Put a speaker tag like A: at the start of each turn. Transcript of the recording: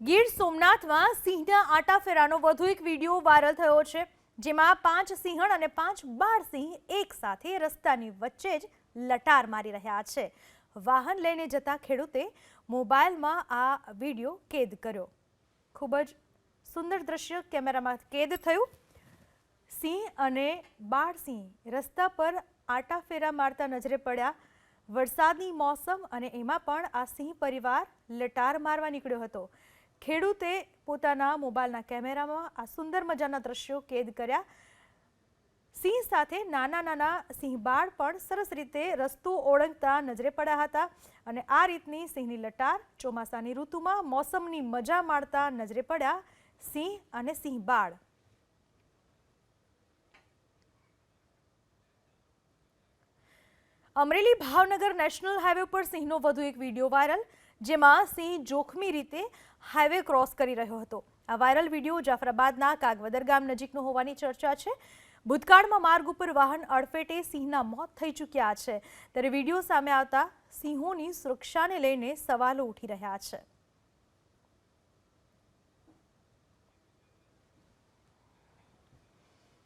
A: ગીર સોમનાથમાં સિંહના આટાફેરાનો વધુ એક વીડિયો વાયરલ થયો છે, જેમાં પાંચ સિંહણ અને પાંચ બાળ સિંહ એક સાથે રસ્તાની વચ્ચે જ લટાર મારી રહ્યા છે. વાહન લઈને જતા ખેડૂતે મોબાઈલમાં આ વીડિયો કેદ કર્યો. ખૂબ જ સુંદર દ્રશ્ય કેમેરામાં કેદ થયું. સિંહ અને બાળસિંહ રસ્તા પર આટાફેરા મારતા નજરે પડ્યા. વરસાદની મોસમ અને એમાં પણ આ સિંહ પરિવાર લટાર મારવા નીકળ્યો હતો. ખેડૂતે પોતાના મોબાઈલના કેમેરામાં આ સુંદર મજાના દ્રશ્યો કેદ કર્યા. સિંહ સાથે નાના નાના સિંહ બાળ પણ સરસ રીતે રસ્તો ઓળંગતા નજરે પડ્યા હતા અને આ રીતની સિંહની લટાર ચોમાસાની ઋતુમાં મોસમની મજા માણતા નજરે પડ્યા સિંહ અને સિંહ અમરેલી ભાવનગર નેશનલ હાઈવે પર સિંહનો વધુ એક વીડિયો વાયરલ, જેમાં સિંહ જોખમી રીતે હાઈવે ક્રોસ કરી રહ્યો હતો. આ વાયરલ વીડિયો જાફરાબાદના કાગવદર ગામ નજીકનો હોવાની ચર્ચા છે. ભૂતકાળમાં માર્ગ ઉપર વાહન અડફેટે સિંહના મોત થઈ ચૂક્યા છે. ત્યારે વીડિયો સામે આવતા સિંહોની સુરક્ષાને લઈને સવાલો ઉઠી રહ્યા છે.